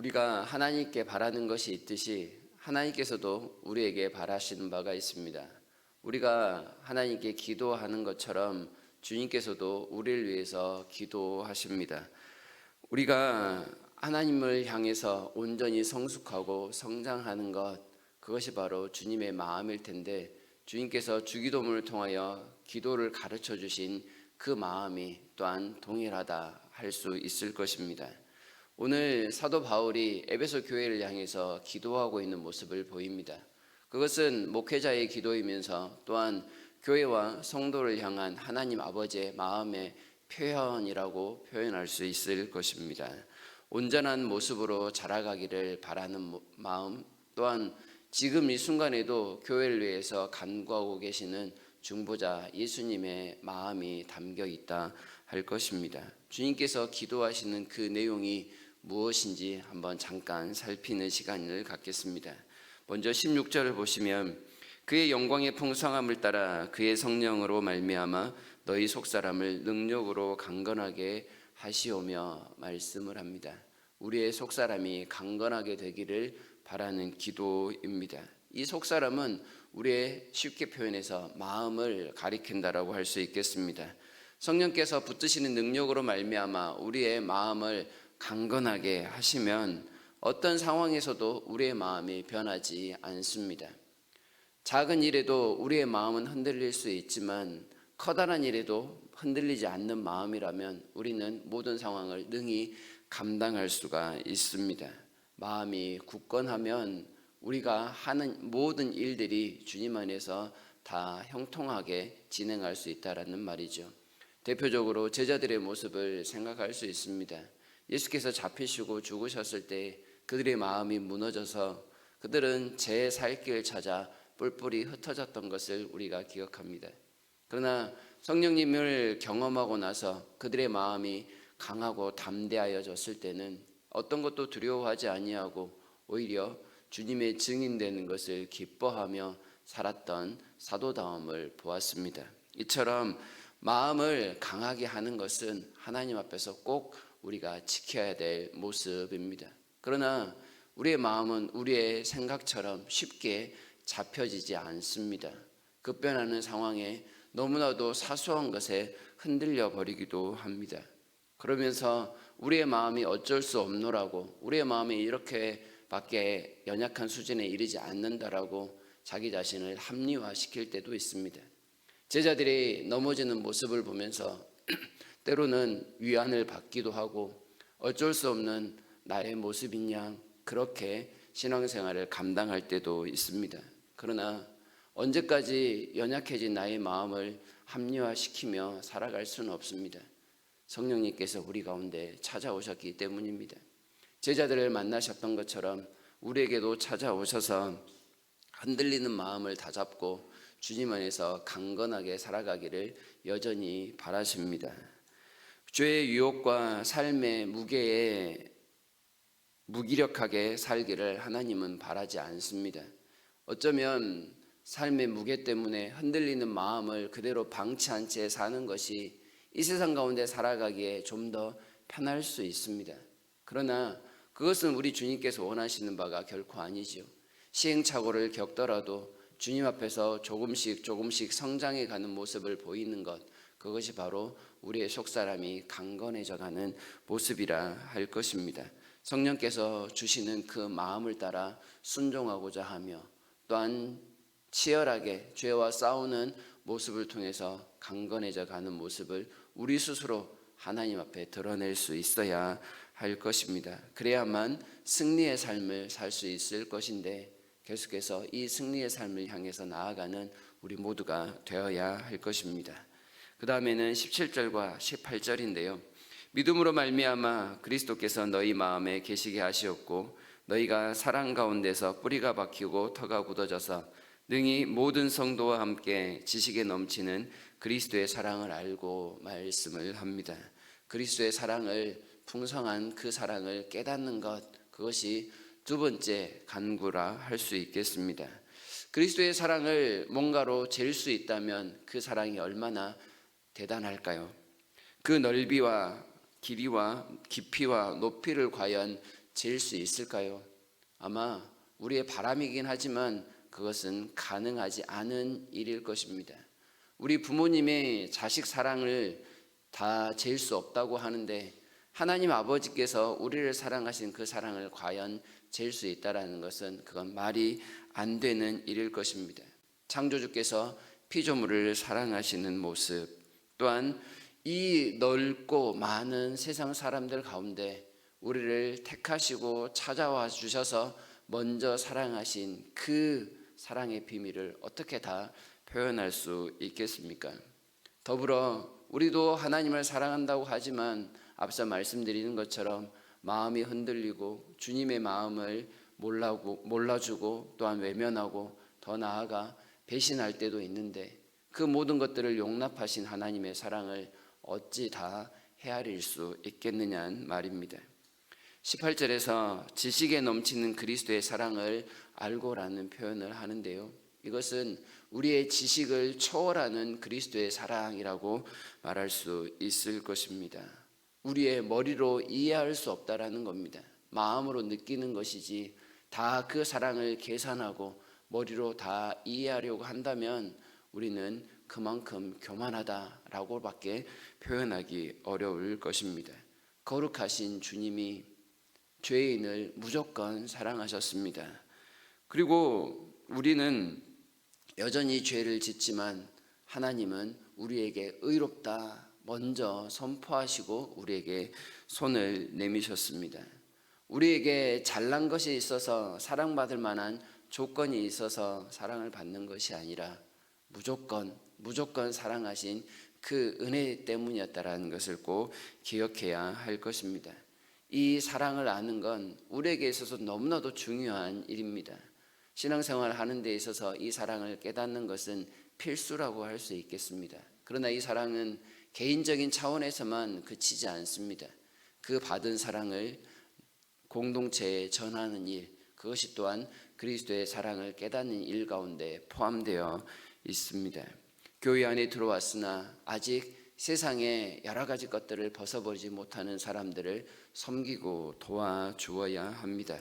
우리가 하나님께 바라는 것이 있듯이 하나님께서도 우리에게 바라시는 바가 있습니다. 우리가 하나님께 기도하는 것처럼 주님께서도 우리를 위해서 기도하십니다. 우리가 하나님을 향해서 온전히 성숙하고 성장하는 것 그것이 바로 주님의 마음일 텐데 주님께서 주기도문을 통하여 기도를 가르쳐 주신 그 마음이 또한 동일하다 할 수 있을 것입니다. 오늘 사도 바울이 에베소 교회를 향해서 기도하고 있는 모습을 보입니다. 그것은 목회자의 기도이면서 또한 교회와 성도를 향한 하나님 아버지의 마음의 표현이라고 표현할 수 있을 것입니다. 온전한 모습으로 자라가기를 바라는 마음 또한 지금 이 순간에도 교회를 위해서 간구하고 계시는 중보자 예수님의 마음이 담겨 있다 할 것입니다. 주님께서 기도하시는 그 내용이 무엇인지 한번 잠깐 살피는 시간을 갖겠습니다. 먼저 16절을 보시면 그의 영광의 풍성함을 따라 그의 성령으로 말미암아 너희 속사람을 능력으로 강건하게 하시오며 말씀을 합니다. 우리의 속사람이 강건하게 되기를 바라는 기도입니다. 이 속사람은 우리의 쉽게 표현해서 마음을 가리킨다라고 할 수 있겠습니다. 성령께서 붙드시는 능력으로 말미암아 우리의 마음을 강건하게 하시면 어떤 상황에서도 우리의 마음이 변하지 않습니다. 작은 일에도 우리의 마음은 흔들릴 수 있지만 커다란 일에도 흔들리지 않는 마음이라면 우리는 모든 상황을 능히 감당할 수가 있습니다. 마음이 굳건하면 우리가 하는 모든 일들이 주님 안에서 다 형통하게 진행할 수 있다라는 말이죠. 대표적으로 제자들의 모습을 생각할 수 있습니다. 예수께서 잡히시고 죽으셨을 때 그들의 마음이 무너져서 그들은 제 살길 찾아 뿔뿔이 흩어졌던 것을 우리가 기억합니다. 그러나 성령님을 경험하고 나서 그들의 마음이 강하고 담대하여졌을 때는 어떤 것도 두려워하지 아니하고 오히려 주님의 증인되는 것을 기뻐하며 살았던 사도다움을 보았습니다. 이처럼 마음을 강하게 하는 것은 하나님 앞에서 꼭 우리가 지켜야 될 모습입니다. 그러나 우리의 마음은 우리의 생각처럼 쉽게 잡혀지지 않습니다. 급변하는 상황에 너무나도 사소한 것에 흔들려 버리기도 합니다. 그러면서 우리의 마음이 어쩔 수 없노라고 우리의 마음이 이렇게밖에 연약한 수준에 이르지 않는다라고 자기 자신을 합리화시킬 때도 있습니다. 제자들이 넘어지는 모습을 보면서 때로는 위안을 받기도 하고 어쩔 수 없는 나의 모습인 양 그렇게 신앙생활을 감당할 때도 있습니다. 그러나 언제까지 연약해진 나의 마음을 합리화시키며 살아갈 수는 없습니다. 성령님께서 우리 가운데 찾아오셨기 때문입니다. 제자들을 만나셨던 것처럼 우리에게도 찾아오셔서 흔들리는 마음을 다잡고 주님 안에서 강건하게 살아가기를 여전히 바라십니다. 죄의 유혹과 삶의 무게에 무기력하게 살기를 하나님은 바라지 않습니다. 어쩌면 삶의 무게 때문에 흔들리는 마음을 그대로 방치한 채 사는 것이 이 세상 가운데 살아가기에 좀 더 편할 수 있습니다. 그러나 그것은 우리 주님께서 원하시는 바가 결코 아니지요. 시행착오를 겪더라도 주님 앞에서 조금씩 조금씩 성장해 가는 모습을 보이는 것, 그것이 바로 우리의 속사람이 강건해져 가는 모습이라 할 것입니다. 성령께서 주시는 그 마음을 따라 순종하고자 하며 또한 치열하게 죄와 싸우는 모습을 통해서 강건해져 가는 모습을 우리 스스로 하나님 앞에 드러낼 수 있어야 할 것입니다. 그래야만 승리의 삶을 살 수 있을 것인데 계속해서 이 승리의 삶을 향해서 나아가는 우리 모두가 되어야 할 것입니다. 그 다음에는 17절과 18절인데요. 믿음으로 말미암아 그리스도께서 너희 마음에 계시게 하시었고 너희가 사랑 가운데서 뿌리가 박히고 터가 굳어져서 능히 모든 성도와 함께 지식에 넘치는 그리스도의 사랑을 알고 말씀을 합니다. 그리스도의 사랑을 풍성한 그 사랑을 깨닫는 것 그것이 두 번째 간구라 할 수 있겠습니다. 그리스도의 사랑을 뭔가로 잴 수 있다면 그 사랑이 얼마나 대단할까요? 그 넓이와 길이와 깊이와 높이를 과연 재일 수 있을까요? 아마 우리의 바람이긴 하지만 그것은 가능하지 않은 일일 것입니다. 우리 부모님의 자식 사랑을 다 재일 수 없다고 하는데 하나님 아버지께서 우리를 사랑하신 그 사랑을 과연 재일 수 있다라는 것은 그건 말이 안 되는 일일 것입니다. 창조주께서 피조물을 사랑하시는 모습 또한 이 넓고 많은 세상 사람들 가운데 우리를 택하시고 찾아와 주셔서 먼저 사랑하신 그 사랑의 비밀을 어떻게 다 표현할 수 있겠습니까? 더불어 우리도 하나님을 사랑한다고 하지만 앞서 말씀드리는 것처럼 마음이 흔들리고 주님의 마음을 몰라고 몰라주고 또한 외면하고 더 나아가 배신할 때도 있는데 그 모든 것들을 용납하신 하나님의 사랑을 어찌 다 헤아릴 수 있겠느냐는 말입니다. 18절에서 지식에 넘치는 그리스도의 사랑을 알고라는 표현을 하는데요. 이것은 우리의 지식을 초월하는 그리스도의 사랑이라고 말할 수 있을 것입니다. 우리의 머리로 이해할 수 없다라는 겁니다. 마음으로 느끼는 것이지 다 그 사랑을 계산하고 머리로 다 이해하려고 한다면 우리는 그만큼 교만하다라고밖에 표현하기 어려울 것입니다. 거룩하신 주님이 죄인을 무조건 사랑하셨습니다. 그리고 우리는 여전히 죄를 짓지만 하나님은 우리에게 의롭다 먼저 선포하시고 우리에게 손을 내미셨습니다. 우리에게 잘난 것이 있어서 사랑받을 만한 조건이 있어서 사랑을 받는 것이 아니라 무조건 무조건 사랑하신 그 은혜 때문이었다라는 것을 꼭 기억해야 할 것입니다. 이 사랑을 아는 건 우리에게 있어서 너무나도 중요한 일입니다. 신앙생활 하는 데 있어서 이 사랑을 깨닫는 것은 필수라고 할 수 있겠습니다. 그러나 이 사랑은 개인적인 차원에서만 그치지 않습니다. 그 받은 사랑을 공동체에 전하는 일, 그것이 또한 그리스도의 사랑을 깨닫는 일 가운데 포함되어 있습니다. 교회 안에 들어왔으나 아직 세상의 여러 가지 것들을 벗어버리지 못하는 사람들을 섬기고 도와주어야 합니다.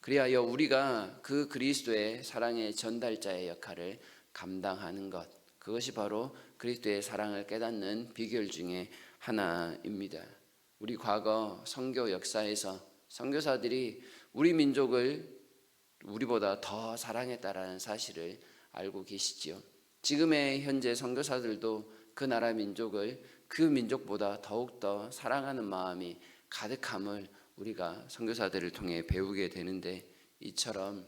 그리하여 우리가 그 그리스도의 사랑의 전달자의 역할을 감당하는 것, 그것이 바로 그리스도의 사랑을 깨닫는 비결 중에 하나입니다. 우리 과거 선교 역사에서 선교사들이 우리 민족을 우리보다 더 사랑했다라는 사실을 알고 계시지요. 지금의 현재 선교사들도 그 나라 민족을 그 민족보다 더욱더 사랑하는 마음이 가득함을 우리가 선교사들을 통해 배우게 되는데 이처럼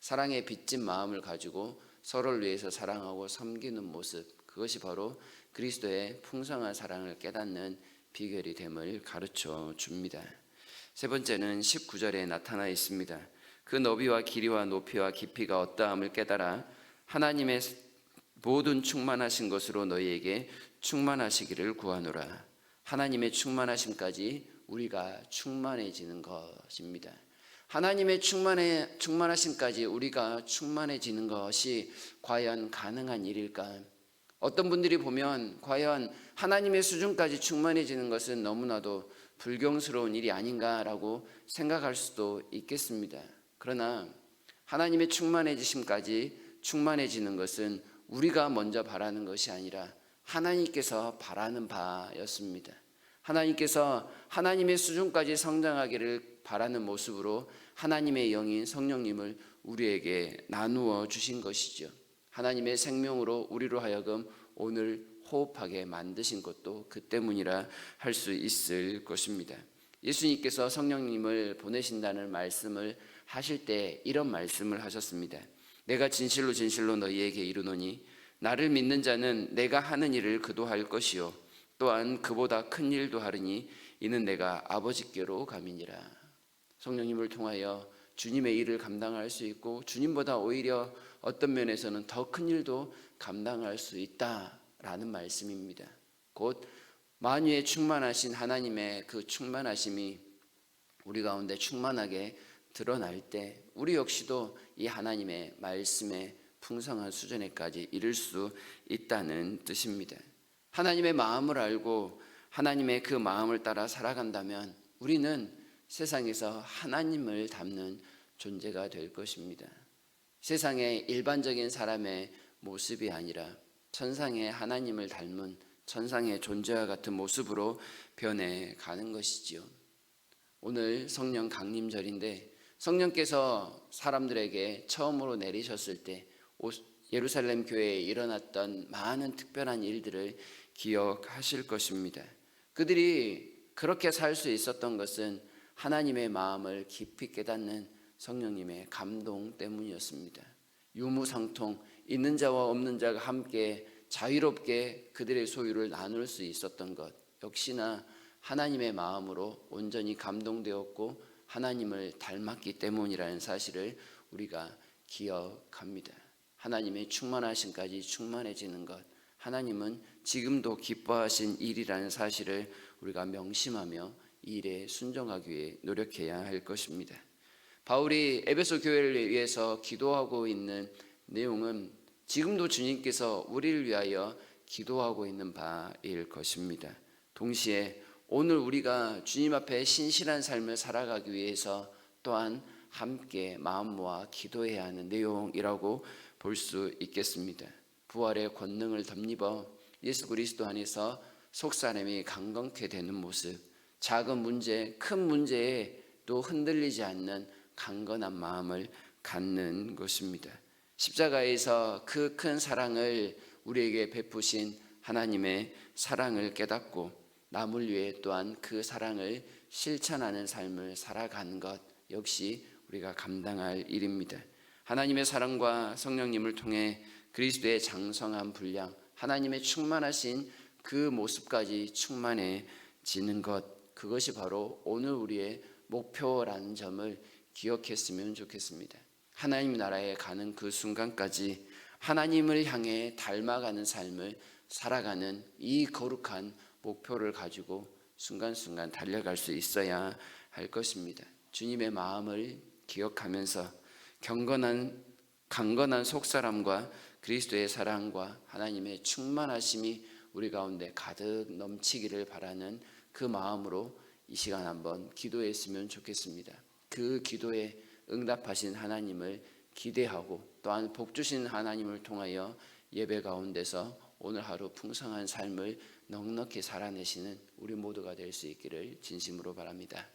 사랑의 빚진 마음을 가지고 서로를 위해서 사랑하고 섬기는 모습 그것이 바로 그리스도의 풍성한 사랑을 깨닫는 비결이 됨을 가르쳐 줍니다. 세 번째는 19절에 나타나 있습니다. 그 너비와 길이와 높이와 깊이가 어떠함을 깨달아 하나님의 모든 충만하신 것으로 너희에게 충만하시기를 구하노라. 하나님의 충만하심까지 우리가 충만해지는 것입니다. 하나님의 충만해 충만하심까지 우리가 충만해지는 것이 과연 가능한 일일까? 어떤 분들이 보면 과연 하나님의 수준까지 충만해지는 것은 너무나도 불경스러운 일이 아닌가라고 생각할 수도 있겠습니다. 그러나 하나님의 충만해지심까지 충만해지는 것은 우리가 먼저 바라는 것이 아니라 하나님께서 바라는 바였습니다. 하나님께서 하나님의 수준까지 성장하기를 바라는 모습으로 하나님의 영인 성령님을 우리에게 나누어 주신 것이죠. 하나님의 생명으로 우리로 하여금 오늘 호흡하게 만드신 것도 그 때문이라 할 수 있을 것입니다. 예수님께서 성령님을 보내신다는 말씀을 하실 때 이런 말씀을 하셨습니다. 내가 진실로 진실로 너희에게 이르노니 나를 믿는 자는 내가 하는 일을 그도 할 것이요 또한 그보다 큰 일도 하리니 이는 내가 아버지께로 감이니라. 성령님을 통하여 주님의 일을 감당할 수 있고 주님보다 오히려 어떤 면에서는 더 큰 일도 감당할 수 있다라는 말씀입니다. 곧 만유에 충만하신 하나님의 그 충만하심이 우리 가운데 충만하게 드러날 때 우리 역시도 이 하나님의 말씀의 풍성한 수준에까지 이를 수 있다는 뜻입니다. 하나님의 마음을 알고 하나님의 그 마음을 따라 살아간다면 우리는 세상에서 하나님을 닮는 존재가 될 것입니다. 세상의 일반적인 사람의 모습이 아니라 천상의 하나님을 닮은 천상의 존재와 같은 모습으로 변해 가는 것이지요. 오늘 성령 강림절인데 성령께서 사람들에게 처음으로 내리셨을 때 오- 예루살렘 교회에 일어났던 많은 특별한 일들을 기억하실 것입니다. 그들이 그렇게 살 수 있었던 것은 하나님의 마음을 깊이 깨닫는 성령님의 감동 때문이었습니다. 유무상통 있는 자와 없는 자가 함께 자유롭게 그들의 소유를 나눌 수 있었던 것 역시나 하나님의 마음으로 온전히 감동되었고 하나님을 닮았기 때문이라는 사실을 우리가 기억합니다. 하나님의 충만하심까지 충만해지는 것 하나님은 지금도 기뻐하신 일이라는 사실을 우리가 명심하며 이 일에 순종하기 위해 노력해야 할 것입니다. 바울이 에베소 교회를 위해서 기도하고 있는 내용은 지금도 주님께서 우리를 위하여 기도하고 있는 바일 것입니다. 동시에 오늘 우리가 주님 앞에 신실한 삶을 살아가기 위해서 또한 함께 마음 모아 기도해야 하는 내용이라고 볼 수 있겠습니다. 부활의 권능을 덧입어 예수 그리스도 안에서 속사람이 강건케 되는 모습, 작은 문제, 큰 문제에 또 흔들리지 않는 강건한 마음을 갖는 것입니다. 십자가에서 그 큰 사랑을 우리에게 베푸신 하나님의 사랑을 깨닫고 남을 위해 또한 그 사랑을 실천하는 삶을 살아가는 것 역시 우리가 감당할 일입니다. 하나님의 사랑과 성령님을 통해 그리스도의 장성한 분량, 하나님의 충만하신 그 모습까지 충만해지는 것, 그것이 바로 오늘 우리의 목표라는 점을 기억했으면 좋겠습니다. 하나님 나라에 가는 그 순간까지 하나님을 향해 닮아가는 삶을 살아가는 이 거룩한 목표를 가지고 순간순간 달려갈 수 있어야 할 것입니다. 주님의 마음을 기억하면서 경건한 강건한 속사람과 그리스도의 사랑과 하나님의 충만하심이 우리 가운데 가득 넘치기를 바라는 그 마음으로 이 시간 한번 기도했으면 좋겠습니다. 그 기도에 응답하신 하나님을 기대하고 또한 복 주신 하나님을 통하여 예배 가운데서 오늘 하루 풍성한 삶을 넉넉히 살아내시는 우리 모두가 될 수 있기를 진심으로 바랍니다.